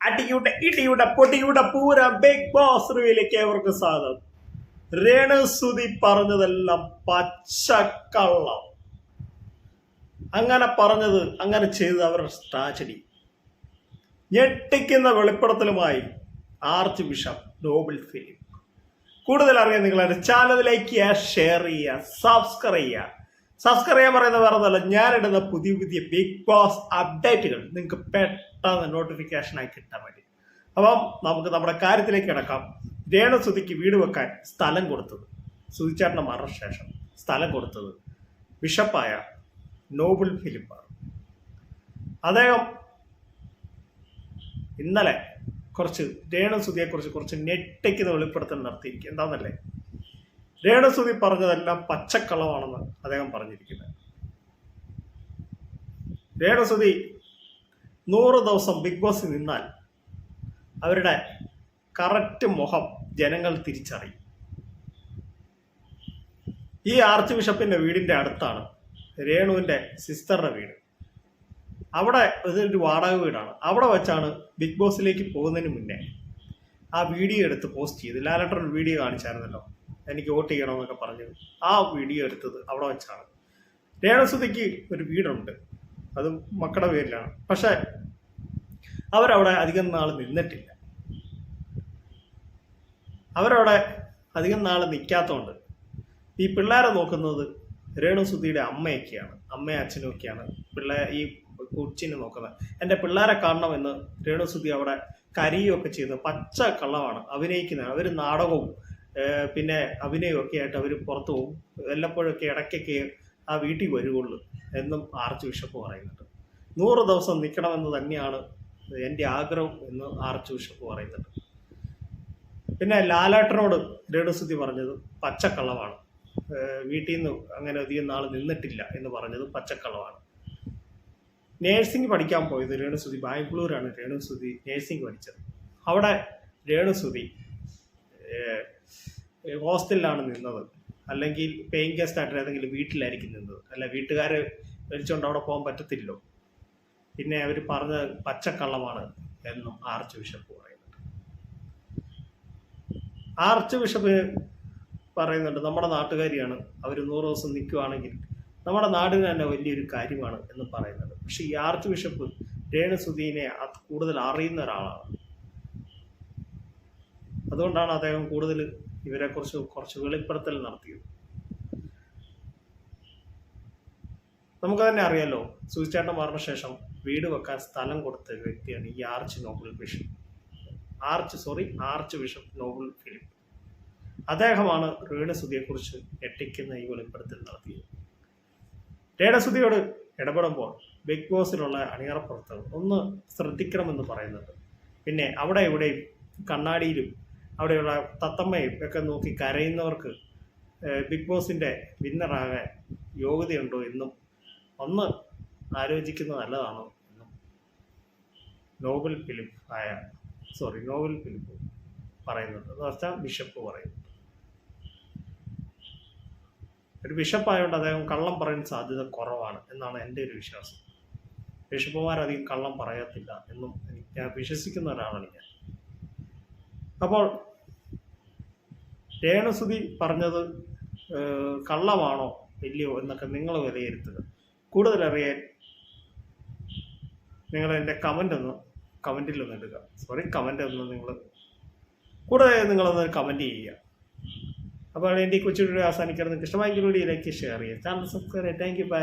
അടിയുടെ ഇടിയുടെ പൊടിയുടെ പൂര ബിഗ് ബോസ് റിവിയിലേക്ക് ഏവർക്കും സ്വാഗതം. രേണുസുതി പറഞ്ഞതെല്ലാം പച്ചക്കള്ളം. അങ്ങനെ പറഞ്ഞത് അങ്ങനെ ചെയ്തത് അവരുടെ ട്രാജഡി ഞെട്ടിക്കുന്ന വെളിപ്പെടുത്തലുമായി ആർച്ച് ബിഷപ്പ് നോബിൾ ഫിലിം കൂടുതൽ അറിയാൻ നിങ്ങൾ ചാനൽ ലൈക്ക് ചെയ്യുക ഷെയർ ചെയ്യുക സബ്സ്ക്രൈബ് ചെയ്യുക. സബ്സ്ക്രൈബ് ചെയ്യാൻ പറയുന്നത് വേറെ ഒന്നല്ല ഞാനിടുന്ന പുതിയ പുതിയ ബിഗ് ബോസ് അപ്ഡേറ്റുകൾ നിങ്ങൾക്ക് പെട്ടെന്ന് നോട്ടിഫിക്കേഷനായി കിട്ടാൻ വേണ്ടി. അപ്പം നമുക്ക് നമ്മുടെ കാര്യത്തിലേക്ക് കിടക്കാം. രേണു സുതിക്ക് വീട് വെക്കാൻ സ്ഥലം കൊടുത്തത്. സുതിച്ചേട്ടന്റെ മരണശേഷം സ്ഥലം കൊടുത്തത് ബിഷപ്പായ നോബിൾ ഫിലിപ്പാണ്. അദ്ദേഹം ഇന്നലെ കുറച്ച് രേണുസുതിയെക്കുറിച്ച് കുറച്ച് ഞെട്ടിക്കുന്ന വെളിപ്പെടുത്തൽ നടത്തിയിരിക്കും എന്താണെന്നല്ലേ രേണുസുതി പറഞ്ഞതെല്ലാം പച്ചക്കളവാണെന്ന് അദ്ദേഹം പറഞ്ഞിരിക്കുന്നത്. രേണസുതി നൂറ് ദിവസം ബിഗ് ബോസിൽ നിന്നാൽ അവരുടെ കറക്റ്റ് മുഖം ജനങ്ങൾ തിരിച്ചറിയും. ഈ ആർച്ച് ബിഷപ്പിന്റെ വീടിന്റെ അടുത്താണ് രേണുവിന്റെ സിസ്റ്ററുടെ വീട്. അവിടെ ഇതൊരു വാടക വീടാണ്. അവിടെ വെച്ചാണ് ബിഗ് ബോസിലേക്ക് പോകുന്നതിന് മുന്നേ ആ വീഡിയോ എടുത്ത് പോസ്റ്റ് ചെയ്ത് ലാലട്ടർ വീഡിയോ കാണിച്ചായിരുന്നല്ലോ. എനിക്ക് വോട്ട് ചെയ്യണമെന്നൊക്കെ പറഞ്ഞത്. ആ വീഡിയോ എടുത്തത് അവിടെ വെച്ചാണ്. രേണസുതിക്ക് ഒരു വീടുണ്ട്. അത് മക്കളുടെ പേരിലാണ്. പക്ഷെ അവരവിടെ അധികം നാൾ നിന്നിട്ടില്ല. അവരവിടെ അധികം നാൾ നിൽക്കാത്തതുകൊണ്ട് ഈ പിള്ളേരെ നോക്കുന്നത് രേണുസുതിയുടെ അമ്മയൊക്കെയാണ്. അമ്മയും അച്ഛനും ഒക്കെയാണ്. പിള്ളേ ഈ കൊച്ചിനെ നോക്കുന്നത്. എന്റെ പിള്ളേരെ കാണണമെന്ന് രേണുസുതി അവിടെ കരിയൊക്കെ ചെയ്ത് പച്ച കള്ളമാണ് അഭിനയിക്കുന്നത്. അവർ നാടകവും പിന്നെ അഭിനയമൊക്കെ ആയിട്ട് അവർ പുറത്തു പോകും. വല്ലപ്പോഴൊക്കെ ഇടയ്ക്കൊക്കെ ആ വീട്ടിൽ വരുവുള്ളൂ എന്നും ആർച്ച് ബിഷപ്പ് പറയുന്നുണ്ട്. നൂറ് ദിവസം നിൽക്കണമെന്ന് തന്നെയാണ് എന്റെ ആഗ്രഹം എന്ന് ആർച്ച് ബിഷപ്പ് പറയുന്നുണ്ട്. പിന്നെ ലാലേട്ടനോട് രേണുസുതി പറഞ്ഞത് പച്ചക്കള്ളമാണ്. വീട്ടിൽ നിന്ന് അങ്ങനെ അധികം നാൾ നിന്നിട്ടില്ല എന്ന് പറഞ്ഞത് പച്ചക്കള്ളമാണ്. നേഴ്സിംഗ് പഠിക്കാൻ പോയത് രേണുസുതി ബാംഗ്ലൂരാണ് രേണുസുതി നേഴ്സിംഗ് പഠിച്ചത്. അവിടെ രേണുസുതി ഹോസ്റ്റലിലാണ് നിന്നത്. അല്ലെങ്കിൽ പേയിങ് ഗസ്റ്റ് ആയിട്ട് ഏതെങ്കിലും വീട്ടിലായിരിക്കും നിന്നത്. അല്ല വീട്ടുകാരെ വലിച്ചുകൊണ്ട് അവിടെ പോകാൻ പറ്റത്തില്ലോ. പിന്നെ അവർ പറഞ്ഞ പച്ചക്കള്ളമാണ് എന്നും ആർച്ച് ബിഷപ്പ് പറയുന്നുണ്ട്. ആർച്ച് ബിഷപ്പ് പറയുന്നുണ്ട് നമ്മുടെ നാട്ടുകാരിയാണ്. അവർ നൂറ് ദിവസം നിൽക്കുവാണെങ്കിൽ നമ്മുടെ നാടിന് തന്നെ വലിയൊരു കാര്യമാണ് എന്ന് പറയുന്നുണ്ട്. പക്ഷെ ഈ ആർച്ച് ബിഷപ്പ് രേണുസുദീനെ അത് കൂടുതൽ അറിയുന്ന ഒരാളാണ്. അതുകൊണ്ടാണ് അദ്ദേഹം കൂടുതൽ ഇവരെക്കുറിച്ച് കുറച്ച് വെളിപ്പെടുത്തൽ നടത്തിയത്. നമുക്ക് തന്നെ അറിയാലോ സൂചിച്ചേട്ടൻ ശേഷം വീട് വെക്കാൻ സ്ഥലം കൊടുത്ത വ്യക്തിയാണ് ഈ arch Noble bishop. Arch sorry archbishop Noble Philip. അദ്ദേഹമാണ് രേണുസുതിയെക്കുറിച്ച് ഞെട്ടിക്കുന്ന ഈ വെളിപ്പെടുത്തൽ നടത്തിയത്. രേണസുതിയോട് ഇടപെടുമ്പോൾ ബിഗ് ബോസിലുള്ള അണിയറ പ്രവർത്തകർ ഒന്ന് ശ്രദ്ധിക്കണമെന്ന് പറയുന്നുണ്ട്. പിന്നെ അവിടെ ഇവിടെയും കണ്ണാടിയിലും അവിടെയുള്ള തത്തമ്മയും ഒക്കെ നോക്കി കരയുന്നവർക്ക് ബിഗ് ബോസിന്റെ വിന്നറാകാൻ യോഗ്യതയുണ്ടോ എന്നും ഒന്ന് ആലോചിക്കുന്നത് നല്ലതാണോ എന്നും. നോവൽ ഫിലിം ആയ സോറി നോവൽ ഫിലിം പറയുന്നുണ്ട്. എന്ന് വെച്ചാൽ ബിഷപ്പ് പറയുന്നുണ്ട് ഒരു ബിഷപ്പായതുകൊണ്ട് അദ്ദേഹം കള്ളം പറയാൻ സാധ്യത കുറവാണ് എന്നാണ് എന്റെ ഒരു വിശ്വാസം. ബിഷപ്പുമാർ അധികം കള്ളം പറയത്തില്ല എന്നും എനിക്ക് ഞാൻ വിശ്വസിക്കുന്ന ഒരാളാണ് ഞാൻ. അപ്പോൾ രേണുസുതി പറഞ്ഞത് കള്ളമാണോ ഇല്ലയോ എന്നൊക്കെ നിങ്ങൾ വിലയിരുത്തുക. കൂടുതലറിയാൻ നിങ്ങൾ എന്റെ കമന്റ് ഒന്ന് കമന്റിൽ ഒന്ന് ഇടുക. സോറി കമന്റ് ഒന്ന് നിങ്ങൾ കൂടുതൽ നിങ്ങളൊന്ന് കമന്റ് ചെയ്യുക. അപ്പോൾ എന്റെ ഈ കൊച്ചു വീഡിയോ അവസാനിക്കാൻ നിങ്ങൾക്ക് ഇഷ്ടമായെങ്കിൽ വീഡിയോയിലേക്ക് ഷെയർ ചെയ്യുക. Channel subscribe thank you bye